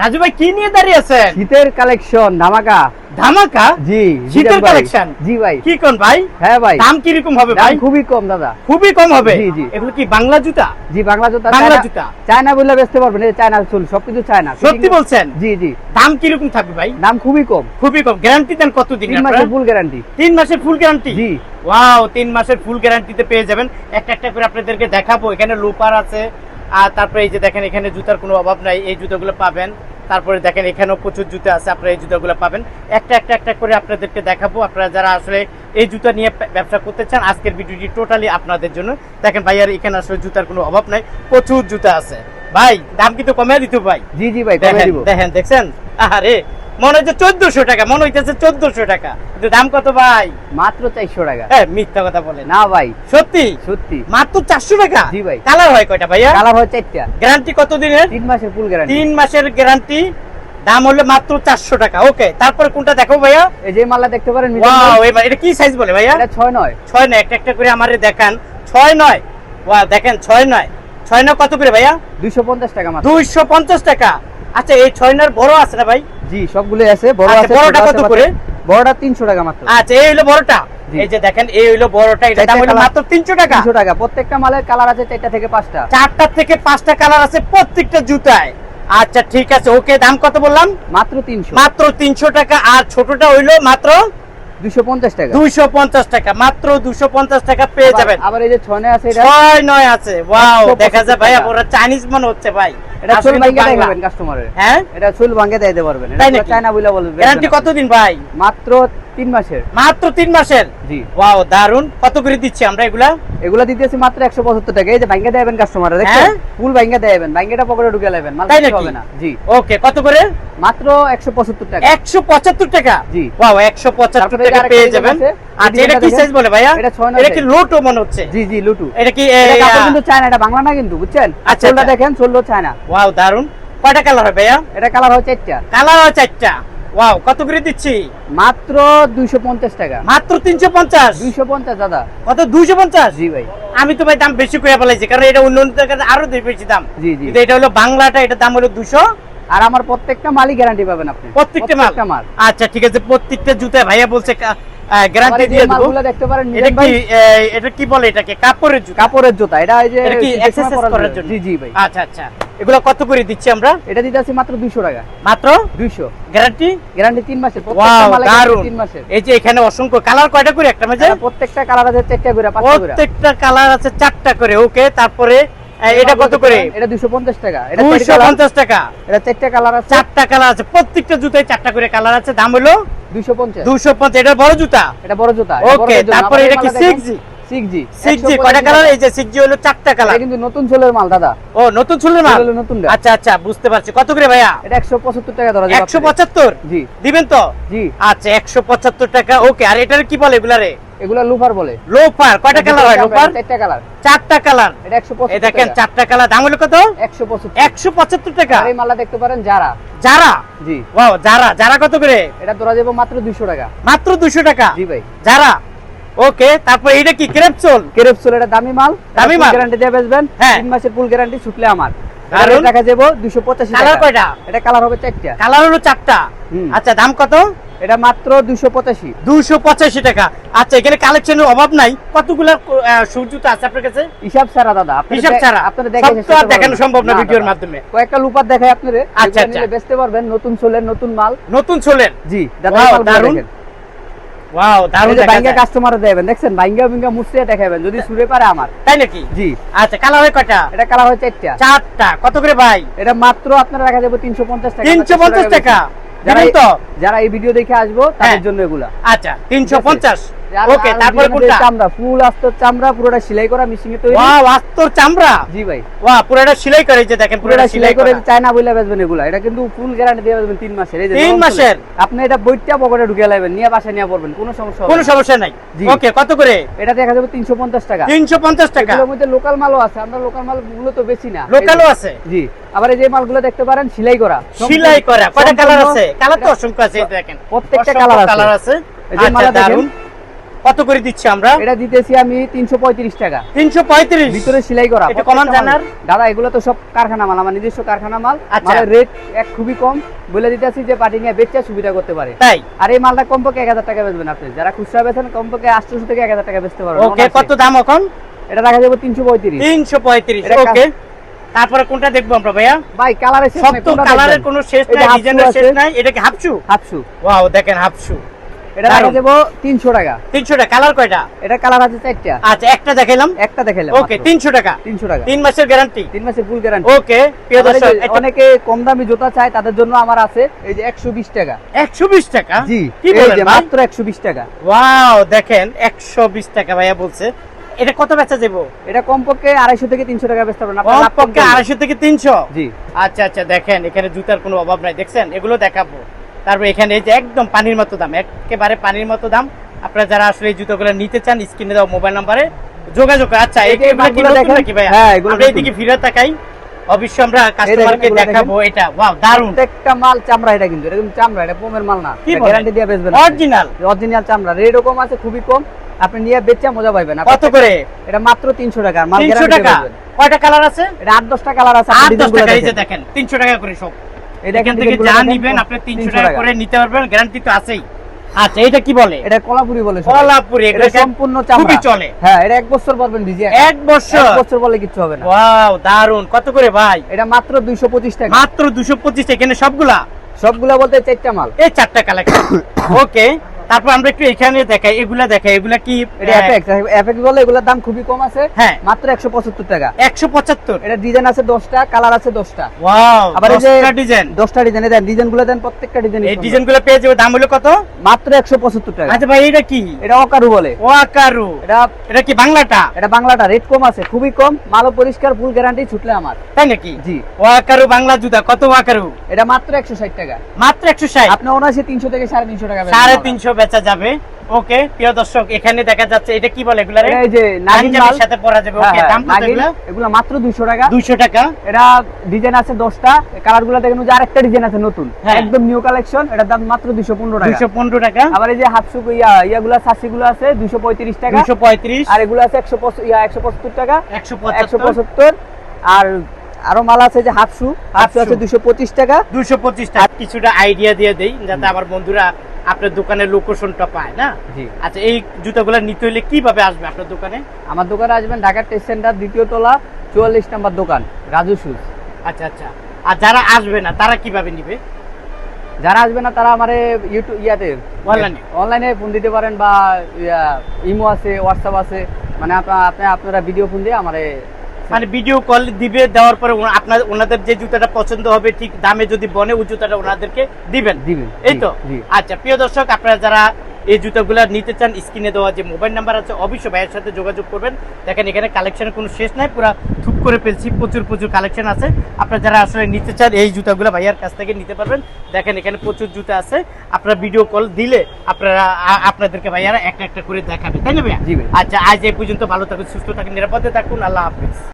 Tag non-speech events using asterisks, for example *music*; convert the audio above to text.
রাজু ভাই কি নিয়ে দাঁড়িয়ে আছেন? শীতের কালেকশন ধামাকা। ধামাকা? জি শীতের collection? জি ভাই। কি কোন ভাই? হ্যাঁ ভাই। দাম কীরকম হবে ভাই? খুবই কম দাদা। খুবই কম হবে? জি, জি। এগুলো কি বাংলা জুতা? জি বাংলা জুতা। বাংলা জুতা। চায়না বললে বেচতে পারবেন এই চায়না চুল সবকিছু চায়না। সত্যি বলছেন? জি জি। দাম কীরকম থাকবে ভাই? দাম খুবই কম। খুবই কম। গ্যারান্টি দেন কত দিন তিন মাসের ফুল গ্যারান্টি তিন মাসের ফুল গ্যারান্টি জি। ওয়াও তিন মাসের ফুল গ্যারান্টিতে পেয়ে যাবেন। একটা একটা করে আপনাদেরকে দেখাবো। এখানে লোপার আছে আর তারপরে এই যে দেখেন এখানে জুতার কোনো অভাব নাই এই জুতোগুলো পাবেন। তারপরে দেখেন এখানেও প্রচুর জুতো আছে আপনারা এই জুতোগুলো পাবেন। একটা একটা একটা করে আপনাদেরকে দেখাবো। আপনারা যারা আসলে এই জুতো নিয়ে ব্যবসা করতে চান আজকের ভিডিওটি টোটালি আপনাদের জন্য। দেখেন ভাই আর এখানে আসলে জুতার কোনো অভাব নাই প্রচুর জুতো আছে। ভাই দাম কিন্তু কমে দিত ভাই। জি জি ভাই দেখেন দেখেন দেখছেন? আরে মনে হচ্ছে চোদ্দশো টাকা মনে হইতেছে চোদ্দশো টাকা। কিন্তু দাম কত ভাই? মাত্র চারশো টাকা। হ্যাঁ মিথ্যা কথা বলেন না। ভাই। সত্যি? সত্যি। মাত্র চারশো টাকা? জি ভাই। কালার হয় কয়টা ভাইয়া? কালার হয় চারটা। গ্যারান্টি কত দিনের? তিন মাসের ফুল গ্যারান্টি তিন মাসের গ্যারান্টি দাম হলো মাত্র চারশো টাকা। ওকে তারপরে কোনটা দেখো ভাইয়া? এই যে মালা দেখতে পারেন এটা কি সাইজ বলে ভাইয়া? এটা ছয় নয়। ছয় নয় একটা একটা করে আমার দেখান। ছয় নয়? ওয়া দেখেন ছয় নয়। ছয় নয় কত করে ভাইয়া? দুইশো পঞ্চাশ টাকা দুইশো পঞ্চাশ টাকা। আচ্ছা এই ছয়নার বড় আছে না ভাই? জি সবগুলো আছে বড় আচ্ছা, আছে বড়টা কত করে? বড়টা তিনশো টাকা মাত্র। আচ্ছা এই হলো বড়টা? এই যে দেখেন এই হলো বড়টা এটা দাম হলো মাত্র তিনশো টাকা। তিনশো টাকা। প্রত্যেকটা মালের কালার আছে চারটা থেকে পাঁচটা। চারটা থেকে পাঁচটা কালার আছে প্রত্যেকটা জুতায়। আচ্ছা ঠিক আছে ওকে দাম কত বললাম? মাত্র তিনশো। মাত্র তিনশো টাকা আর ছোটটা হইল মাত্র দুইশো পঞ্চাশ টাকা। দুইশো পঞ্চাশ টাকা মাত্র দুশো পঞ্চাশ টাকা পেয়ে যাবেন। আবার এই যে ছয় নয় আছে এটা? ছয় নয় আছে। ওয়াও দেখা যায় ভাই। ওরা চাইনিজ মনে হচ্ছে ভাই। এটা চুল বাংলা। কাস্টমারের হ্যাঁ? এটা চুল ভাঙে দিয়ে দিতে পারবেন। এটা চায়না বলে বলবেন। গ্যারান্টি কতদিন ভাই? মাত্র তিন মাসের। মাত্র তিন মাসের? জি। ওয়াও দারুণ কত করে দিচ্ছি আমরা এগুলা? এগুলা দিতেছি মাত্র একশো পঁচাত্তর টাকা। এই যে ভাঙ্গে দেবেন কাস্টমার হ্যাঁ? দেখছেন? ফুল ভাঙ্গে দেবেন ভাঙ্গেটা পকেটে ঢুকে মাল তাই হবে না। জি। ওকে কত করে? মাত্র একশো পঁচাত্তর টাকা। একশো পঁচাত্তর টাকা? জি। ওয়াও একশো পঁচাত্তর টাকা পেয়ে যাবেন। আচ্ছা এটা কি সাইজ বলে ভাইয়া? এটা ছয় এটা কি লোটো মনে হচ্ছে? জি জি লুটু। এটা কি এটা কাপড় আহ, কিন্তু চায়না এটা বাংলা না কিন্তু বুঝছেন? আচ্ছা, আচ্ছা। দেখেন চুললো চায়না। ওয়াও দারুণ কয়টা কালার হবে ভাইয়া? এটা কালার হয় চারটা। কালার আছে চারটা। ওয়াও কত করে দিচ্ছি? মাত্র দুইশো পঞ্চাশ টাকা। মাত্র তিনশো পঞ্চাশ? দুইশো পঞ্চাশ দাদা। কত দুইশো পঞ্চাশ? জি ভাই। আমি তো ভাই দাম বেশি করে ফেলাইছি কারণ এটা অন্য জায়গাতে আরও বেশি দাম। জি, জি। এটা হলো বাংলাটা এটার দাম হলো দুশো আর আমার প্রত্যেকটা মালই গ্যারান্টি পাবেন আপনি। প্রত্যেকটা মাল? আচ্ছা ঠিক আছে প্রত্যেকটা জুতায় ভাইয়া বলছে গ্যারান্টি দিয়ে দেবো। দেখতে পারেন এটা কি এটা কি বলে এটাকে? কাপড়ের জুতা? কাপড়ের জুতা। এটা এই যে কি এক্সারসাইজ করার জন্য? জি জি ভাই। আচ্ছা আচ্ছা। এগুলো কত করে দিচ্ছি আমরা? এটা দিতে আছে মাত্র দুইশো টাকা। মাত্র? দুইশো। গ্যারান্টি গ্যারান্টি তিন মাসের প্রত্যেকটা তিন মাসের। এই যে এখানে অসংখ্য কালার কয়টা করে একটা মাঝে? প্রত্যেকটা কালার আছে চারটা করে পাঁচটা করে। প্রত্যেকটা কালার আছে চারটা করে ওকে? তারপরে এটা কত করে? এটা দুইশো পঞ্চাশ টাকা। এটা দুইশো চারটা colour- পঞ্চাশ টাকা। এটা চারটা কালার আছে। চারটা কালার আছে প্রত্যেকটা জুতায় চারটা করে কালার আছে। দাম হলো দুইশো পঞ্চাশ। দুশো পঞ্চাশ। এটা বড় জুতা? এটা বড় জুতা। ওকে তারপরে এটা কি সিক্স কয়টা কালার এই যে হলো চারটা কালার এটা কিন্তু নতুন চুলের মাল দাদা। ও নতুন ছিল না হলো নতুনটা। আচ্ছা আচ্ছা বুঝতে পারছি। কত করে ভাইয়া? এটা একশো পঁচাত্তর টাকা ধরা যাবে একশো জি। দিবেন তো? জি। আচ্ছা একশো পঁচাত্তর টাকা ওকে। আর এটার কি বলে এগুলারে? এগুলা লুফার বলে। লোফার কয়টা কালার হয় লোফার? চারটা কালার চারটা কালার এটা একশো এই দেখেন চারটা কালার দাম হলো কত? টাকা। আর এই দেখতে পারেন যারা। যারা? জি। ওয়াও যারা। যারা কত করে? এটা ধরা যাবে মাত্র দুইশো টাকা। মাত্র দুশো টাকা? জি ভাই। যারা? ওকে তারপর এটা কি? ক্রেপ চোল? কেরেপ চুল এটা দামি মাল। দামি মাল? গ্যারান্টি দিয়ে বেচবেন। হ্যাঁ। তিন মাসের ফুল গ্যারান্টি শুকলে আমার। দারুণ। টাকা যাব দুইশো পঁচাশি কালার কয়টা? এটা কালার হবে চারটা। কালার হলো চারটা। আচ্ছা দাম কত? এটা মাত্র দুইশো পঁচাশি। দুশো পঁচাশি টাকা। আচ্ছা এখানে কালেকশনের অভাব নাই। কতগুলো সূর্যতা আছে আপনার কাছে? হিসাব ছাড়া দাদা। হিসাব ছাড়া। আপনাদের সব দেখে আর দেখানো সম্ভব না ভিডিওর মাধ্যমে। কয়েকটা লুপার দেখাই আপনারে আচ্ছা, আচ্ছা। বেচতে পারবেন। নতুন চুলের নতুন মাল। নতুন ছোলেন জি দাদা দারুণ। ওয়াও দারুণ বাইঙ্গা কাস্টমারে দেবেন দেখছেন? বাইঙ্গা বিঙ্গা মুছিয়ে দেখাবেন যদি সুরে পারে আমার। তাই নাকি? জি। আচ্ছা কালার হয় কয়টা? এটা কালার হয় চারটা। চারটা। কত করে ভাই? এটা মাত্র আপনার রাখা যাবে 350 টাকা। 350 টাকা। যারা এই ভিডিও দেখে আসব তাদের হ্যাঁ। জন্য এগুলা। আচ্ছা 350 ওকে তারপরে কোনটা? চামড়া ফুল আস্তর চামড়া পুরোটা সেলাই করা মেশিং এ তৈরি। ওয়াও আস্তর চামড়া? জি ভাই। ওয়া পুরোটা সেলাই করে যে দেখেন পুরোটা সেলাই করে চায়না বইলা বেচবেন এগুলা। এটা কিন্তু ফুল গ্যারান্টি দিয়ে বেচবেন তিন মাসের। এই যে তিন নরম মাসের? আপনি এটা বইটা পকেটে ঢুকিয়ে লাইবেন নিয়ে বাসায় নিয়ে পড়বেন কোনো সমস্যা কোনো। সমস্যা নাই। ওকে কত করে? এটা দেখা যাবে তিনশো পঞ্চাশ টাকা। তিনশো পঞ্চাশ টাকা। এগুলোর মধ্যে লোকাল মালও আছে আমরা লোকাল মালগুলো তো বেশি না লোকালও আছে? জি। আবার এই যে মালগুলো দেখতে পারেন সেলাই করা। সেলাই করা। কয়টা কালার আছে? কালার তো অসংখ্য আছে দেখেন। প্রত্যেকটা কালার আছে। কালার আছে। এই যে আচ্ছা মালা দেখেন। কত করে দিচ্ছি আমরা? এটা দিতেছি আমি তিনশো পঁয়ত্রিশ টাকা। তিনশো পঁয়ত্রিশ? ভিতরে সেলাই করা। এটা কমান জানার? দাদা এগুলো তো সব কারখানা মাল আমার নিজস্ব কারখানা মাল। আচ্ছা। রেট এক খুবই কম। বলে দিতেছি যে পার্টি নিয়ে বেচা সুবিধা করতে পারে। তাই? আর এই মালটা কমপক্ষে এক হাজার টাকা বেচবেন আপনি। যারা খুচরা বেচেন কমপক্ষে আটশোশো থেকে এক হাজার টাকা বেচতে পারবেন। ওকে কত দাম এখন? এটা রাখা যাবে তিনশো পঁয়ত্রিশ। তিনশো পঁয়ত্রিশ এটা ওকে তারপরে কোনটা দেখব আমরা ভাইয়া? ভাই কালারের সব তো কালারের কোনো শেষ নাই ডিজাইনের শেষ নাই। এটা কি হাফশু হাফশু ওয়াও দেখেন হাফশু এটা রাখা দারুণ। তিনশো টাকা। তিনশো টাকা। কালার কয়টা? এটা কালার আছে চারটা। আচ্ছা একটা দেখাইলাম। একটা দেখাইলাম ওকে তিনশো টাকা। তিনশো টাকা। তিন মাসের গ্যারান্টি তিন মাসের ফুল গ্যারান্টি ওকে প্রিয় দর্শক অনেকে কম দামি জুতা চায় তাদের জন্য আমার আছে এই যে একশো বিশ টাকা। একশো বিশ টাকা? জি কি বলেন মাত্র একশো বিশ টাকা। ওয়াও দেখেন একশো বিশ টাকা ভাইয়া বলছে। এটা কত বেচা যাব এটা কমপক্ষে আড়াইশো থেকে তিনশো টাকা বেচতে পারবেন। কমপক্ষে আড়াইশো থেকে তিনশো? জি। আচ্ছা আচ্ছা দেখেন এখানে জুতার কোনো অভাব নাই। দেখছেন? এগুলো দেখাবো। তারপর এখানে এই যে একদম পানির মতো দাম একেবারে পানির মতো দাম। আপনারা যারা আসলে এই জুতোগুলো নিতে চান স্ক্রিনে দেওয়া মোবাইল নাম্বারে যোগাযোগ। আচ্ছা? নাকি ভাইয়া হ্যাঁ, আমরা। এদিকে ফিরে তাকাই। অবশ্যই আমরা কাস্টমারকে দেখাবো এটা। ওয়াও দারুণ প্রত্যেকটা মাল চামড়া এটা কিন্তু কিন্তু চামড়া এটা পোমের মাল না। গ্যারান্টি দিয়ে বেচবেন অরিজিনাল অরিজিনাল চামড়া। রেটও কম আছে খুবই কম। আপনি নিয়ে বেচা মজা পাইবেন। কত করে? এটা মাত্র তিনশো টাকা। মাল তিনশো গ্যারান্টি টাকা? কয়টা কালার আছে? এটা আট দশটা কালার আছে আট আপনি দশ ডিজাইনগুলো টাকা। এই যে দেখেন। দেখেন তিনশো টাকা করে সব। এখান থেকে যা নিবেন আপনি তিনশো 300 টাকা করে নিতে পারবেন গ্যারান্টি তো আছেই। আচ্ছা এটা কি বলে? এটা কলাপুরি বলে কলাপুরি এটা সম্পূর্ণ চামড়া। চলে। হ্যাঁ এটা এক বছর পারবেন ভিজে এক বছর? এক বছর বলে কিচ্ছু হবে না। ওয়াও দারুণ কত করে ভাই? এটা মাত্র দুইশো পঁচিশ টাকা। মাত্র এখানে সবগুলা? বলতে চারটা মাল। এই চারটা কালেকশন ওকে *coughs* তারপর আমরা একটু এখানে দেখাই এগুলা দেখাই এগুলা কি বলে এগুলোর দাম খুবই কম আছে হ্যাঁ। মাত্র 175 টাকা। 175 এটা ডিজাইন আছে 10টা কালার আছে দশটা। আবার ডিজাইন ডিজাইন দেন প্রত্যেকটা ডিজাইন এই পেয়ে যাবে দাম হলো কত? মাত্র 175 টাকা। আচ্ছা ভাই এটা কি? এটা অকারু বলে। অকারু এটা এটা কি বাংলাটা? এটা বাংলাটা রেট কম আছে খুবই কম মালও পরিষ্কার ফুল গ্যারান্টি ছুটলে আমার। তাই নাকি? জি। ওয়াকারু বাংলা জুতা কত ওয়াকারু এটা মাত্র 160 টাকা। মাত্র 160 আপনি 79 300 থেকে 350 টাকা 350 বেচা যাবে। ওকে প্রিয় দর্শক এখানে দেখা যাচ্ছে এটা কি বলে এগুলা এই যে নাগিন মাল সাথে পরা যাবে। হ্যাঁ, ওকে হ্যাঁ, দাম কত এগুলা? এগুলো মাত্র দুইশো টাকা। দুইশো টাকা। এটা ডিজাইন আছে দশটা। কালারগুলো দেখেন যে আরেকটা ডিজাইন আছে নতুন। হ্যাঁ। একদম নিউ কালেকশন এটার দাম মাত্র দুইশো পনেরো টাকা। দুইশো পনেরো টাকা। আবার এই যে হাফসু ইয়া ইয়াগুলা সাসি গুলো আছে দুইশো পঁয়ত্রিশ টাকা। দুইশো পঁয়ত্রিশ। আর এগুলো আছে একশো ইয়া একশো পঁচাত্তর টাকা। একশো একশো পঁচাত্তর। পঁচাত্তর আর আরও মাল আছে যে হাফসু হাফসু হাফ আছে শু। দুইশো পঁচিশ টাকা। দুইশো পঁচিশ টাকা। কিছুটা আইডিয়া দিয়ে দেই যাতে আমার বন্ধুরা আপনার দোকানের লোকেশনটা পায় না? আচ্ছা এই জুতাগুলো নিতে হলে কীভাবে আসবে আপনার দোকানে? আমার দোকানে আসবেন ঢাকা টেস্ট সেন্টার দ্বিতীয় তলা চুয়াল্লিশ নাম্বার দোকান রাজু শুজ আচ্ছা আচ্ছা। আর যারা আসবে না তারা কীভাবে নিবে? যারা আসবে না তারা আমার ইউটিউব ইয়াতে Online-এ? অনলাইনে ফোন দিতে পারেন বা ইমো আছে হোয়াটসঅ্যাপ আছে। মানে আপনি আপনারা ভিডিও ফোন দিয়ে আমারে মানে ভিডিও কল দিবে দেওয়ার পরে আপনার ওনাদের যে জুতাটা পছন্দ হবে ঠিক দামে যদি বনে ওই জুতাটা ওনাদেরকে দিবেন? দিবেন এই তো? আচ্ছা প্রিয় দর্শক আপনারা যারা এই জুতাগুলো নিতে চান স্ক্রিনে দেওয়া যে মোবাইল নাম্বার আছে অবশ্যই ভাইয়ের সাথে যোগাযোগ করবেন। দেখেন এখানে কালেকশনের কোনো শেষ নাই পুরো থুপ করে ফেলছি প্রচুর প্রচুর কালেকশন আছে। আপনারা যারা আসলে নিতে চান এই জুতাগুলো ভাইয়ার কাছ থেকে নিতে পারবেন। দেখেন এখানে প্রচুর জুতা আছে। আপনারা ভিডিও কল দিলে আপনারা আপনাদেরকে ভাইয়ারা একটা একটা করে দেখাবে। তাই না ভাইয়া। আচ্ছা আজ এই পর্যন্ত ভালো থাকুন সুস্থ থাকুন নিরাপদে থাকুন আল্লাহ হাফিজ।